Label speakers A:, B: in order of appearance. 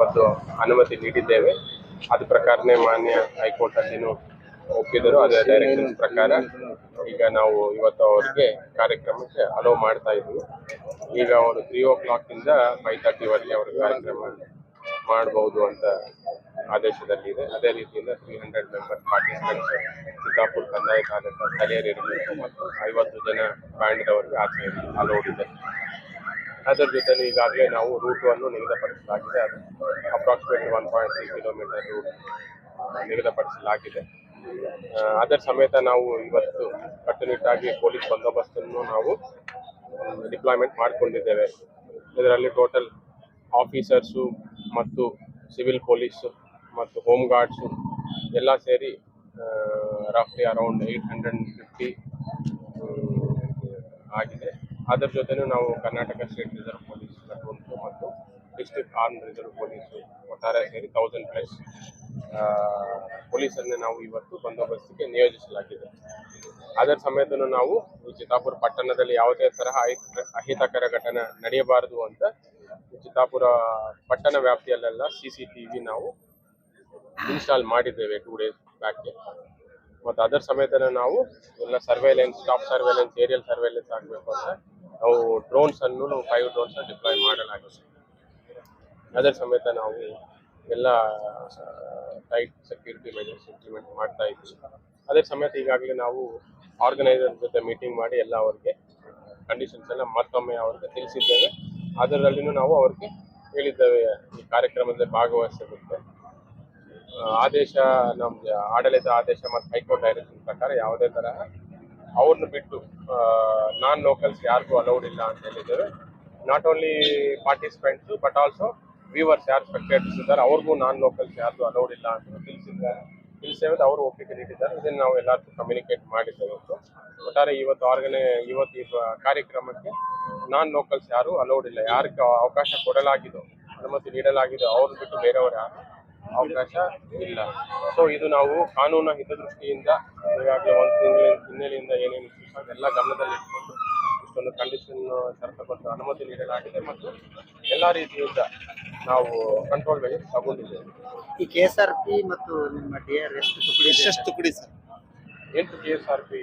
A: ಬಂದು ಅನುಮತಿ ನೀಡಿದ್ದೇವೆ. ಅದ ಪ್ರಕಾರನೇ ಮಾನ್ಯ ಹೈಕೋರ್ಟ್ ಅಲ್ಲಿನೂ ಒಪ್ಪಿದರು ಅದೇ ಡೈರೆಕ್ಷನ್ ಪ್ರಕಾರ ಈಗ ನಾವು ಇವತ್ತು ಅವರಿಗೆ ಕಾರ್ಯಕ್ರಮಕ್ಕೆ ಅಲೋ ಮಾಡ್ತಾ ಇದ್ವಿ ಈಗ ಅವರು ತ್ರೀ ಓ ಕ್ಲಾಕ್ ಇಂದ ಫೈವ್ ತರ್ಟಿವರೆಗೆ ಅವರು ಕಾರ್ಯಕ್ರಮ ಮಾಡಬಹುದು ಅಂತ ಆದೇಶದಲ್ಲಿದೆ ಅದೇ ರೀತಿಯಿಂದ three hundred members participants Siddapura ಕಂದಾಯ ತಾಲೂಕು ಸ್ಥಳೀಯರಿರಬೇಕು ಮತ್ತು ಐವತ್ತು ಜನ ಬ್ಯಾಂಡ್ದವರಿಗೆ ಆಚೆ ಅಲೋಡ್ ಇದೆ. ಅದರ ಜೊತೆ ಈಗಾಗಲೇ ನಾವು ರೂಟ್ ಅನ್ನು ನಿಗದಿಪಡಿಸಲಾಗಿದೆ. ಅದು approximately one point three kilometre route ನಿಗದಿಪಡಿಸಲಾಗಿದೆ. ಅದರ ಸಮೇತ ನಾವು ಇವತ್ತು ಕಟ್ಟುನಿಟ್ಟಾಗಿ ಪೊಲೀಸ್ ಬಂದೋಬಸ್ತನ್ನು ನಾವು ಡಿಪ್ಲಾಯ್ಮೆಂಟ್ ಮಾಡಿಕೊಂಡಿದ್ದೇವೆ. ಇದರಲ್ಲಿ ಟೋಟಲ್ ಆಫೀಸರ್ಸು ಮತ್ತು ಸಿವಿಲ್ ಪೊಲೀಸು ಮತ್ತು ಹೋಮ್ ಗಾರ್ಡ್ಸು ಎಲ್ಲ ಸೇರಿ ರಫ್ಲಿ ಅರೌಂಡ್ ಏಯ್ಟ್ ಹಂಡ್ರೆಡ್ ಆಗಿದೆ. ಅದರ ಜೊತೆನೂ ನಾವು ಕರ್ನಾಟಕ ಸ್ಟೇಟ್ ರಿಸರ್ವ್ ಪೊಲೀಸ್ ಮತ್ತು ಡಿಸ್ಟಿಕ್ ಆರ್ಮ್ ರಿಸರ್ವ್ ಪೊಲೀಸ್ ಒಟ್ಟಾರೆ ಸೇರಿ ತೌಸಂಡ್ ಪ್ಲಸ್ ಪೊಲೀಸರನ್ನೇ ನಾವು ಇವತ್ತು ಬಂದೋಬಸ್ತಿಗೆ ನಿಯೋಜಿಸಲಾಗಿದೆ. ಅದರ ಸಮೇತನು ನಾವು ಚಿತ್ತಾಪುರ ಪಟ್ಟಣದಲ್ಲಿ ಯಾವುದೇ ತರಹ ಅಹಿತ- ಅಹಿತಕರ ಘಟನೆ ನಡೆಯಬಾರದು ಅಂತ ಚಿತ್ತಾಪುರ ಪಟ್ಟಣ ವ್ಯಾಪ್ತಿಯಲ್ಲೆಲ್ಲ ಸಿ ಸಿ ಟಿ ವಿ ನಾವು ಇನ್ಸ್ಟಾಲ್ ಮಾಡಿದ್ದೇವೆ ಟೂ ಡೇಸ್ ಬ್ಯಾಕ್ಗೆ ಮತ್ತು ಅದರ ಸಮೇತನ ನಾವು ಎಲ್ಲ surveillance top surveillance aerial surveillance ಆಗಬೇಕು ಅಂತ ನಾವು ಡ್ರೋನ್ಸ್ ಅನ್ನು ಫೈವ್ ಡ್ರೋನ್ಸ್ ಡಿಪ್ಲಾಯ್ ಮಾಡಲಾಗುತ್ತೆ ಅದರ ಸಮೇತ ನಾವು ಎಲ್ಲ ಟೈಟ್ ಸೆಕ್ಯೂರಿಟಿ ಮೆಜರ್ಸ್ ಇಂಪ್ಲಿಮೆಂಟ್ ಮಾಡ್ತಾ ಇದ್ದೀವಿ ಅದೇ ಸಮೇತ ಈಗಾಗಲೇ ನಾವು ಆರ್ಗನೈಸರ್ ಜೊತೆ ಮೀಟಿಂಗ್ ಮಾಡಿ ಎಲ್ಲ ಅವ್ರಿಗೆ ಕಂಡೀಷನ್ಸ್ ಎಲ್ಲ ಮತ್ತೊಮ್ಮೆ ಅವ್ರಿಗೆ ತಿಳಿಸಿದ್ದೇವೆ. ಅದರಲ್ಲಿನೂ ನಾವು ಅವ್ರಿಗೆ ಹೇಳಿದ್ದೇವೆ, ಈ ಕಾರ್ಯಕ್ರಮದಲ್ಲಿ ಭಾಗವಹಿಸಬೇಕು. ಆದೇಶ ನಮ್ಮ ಆಡಳಿತ ಆದೇಶ ಮತ್ತು ಹೈಕೋರ್ಟ್ ಡೈರೆಕ್ಷನ್ ಪ್ರಕಾರ ಯಾವುದೇ ತರಹ ಅವ್ರನ್ನ ಬಿಟ್ಟು ನಾನ್ ಲೋಕಲ್ಸ್ ಯಾರಿಗೂ ಅಲೌಡ್ ಇಲ್ಲ ಅಂತ ಹೇಳಿದ್ದೇವೆ. Not only participants but also viewers ಯಾರು ಸ್ಪೆಕ್ಟೇಟರ್ಸ್ ಇದ್ದಾರೆ, ಅವ್ರಿಗೂ ನಾನ್ ಲೋಕಲ್ಸ್ ಯಾರಿಗೂ ಅಲೌಡ್ ಇಲ್ಲ ಅಂತ ತಿಳಿಸಿದ್ದಾರೆ. ತಿಳಿಸೇವೆ ಅವರು ಒಪ್ಪಿಗೆ ನೀಡಿದ್ದಾರೆ. ಇದನ್ನು ನಾವು ಎಲ್ಲರಿಗೂ ಕಮ್ಯುನಿಕೇಟ್ ಮಾಡಿದ್ದೇವೆ ಒಟ್ಟಾರೆ ಇವತ್ತು ಆರ್ಗನೈ ಇವತ್ತು ಈ ಕಾರ್ಯಕ್ರಮಕ್ಕೆ ನಾನ್ ಲೋಕಲ್ಸ್ ಯಾರು ಅಲೌಡ್ ಇಲ್ಲ. ಯಾರಿಗೆ ಅವಕಾಶ ಕೊಡಲಾಗಿದೋ, ಅನುಮತಿ ನೀಡಲಾಗಿದೋ ಅವ್ರು ಬಿಟ್ಟು ಬೇರೆಯವರು ಯಾರು ಅವಕಾಶ ಇಲ್ಲ. ಸೊ ಇದು ನಾವು ಕಾನೂನ ಹಿತದೃಷ್ಟಿಯಿಂದ ಈಗಾಗಲೇ ಒಂದು ತಿಂಗಳ ಹಿನ್ನೆಲೆಯಿಂದ ಏನೇನು ಎಲ್ಲ ಗಮನದಲ್ಲಿ ಇಟ್ಕೊಂಡು ಇಷ್ಟೊಂದು ಕಂಡೀಷನ್ ಷರತ್ತುಬದ್ಧ ಅನುಮತಿ ನೀಡಲಾಗಿದೆ ಮತ್ತು ಎಲ್ಲ ರೀತಿಯಿಂದ ನಾವು ಕಂಟ್ರೋಲ್ ಮೆಜರ್ಸ್ ತಗೊಂಡಿದ್ದೇವೆ.
B: ಈ ಕೆ ಎಸ್ ಆರ್ ಪಿ ಮತ್ತು ನಿಮ್ಮ ಡಿ ಆರ್ ಎಷ್ಟು ಕುಡಿ?
C: ಎಷ್ಟೆಷ್ಟು ತುಕಡಿ ಸರ್?
A: ಎಂಟು ಕೆ ಎಸ್ ಆರ್ ಪಿ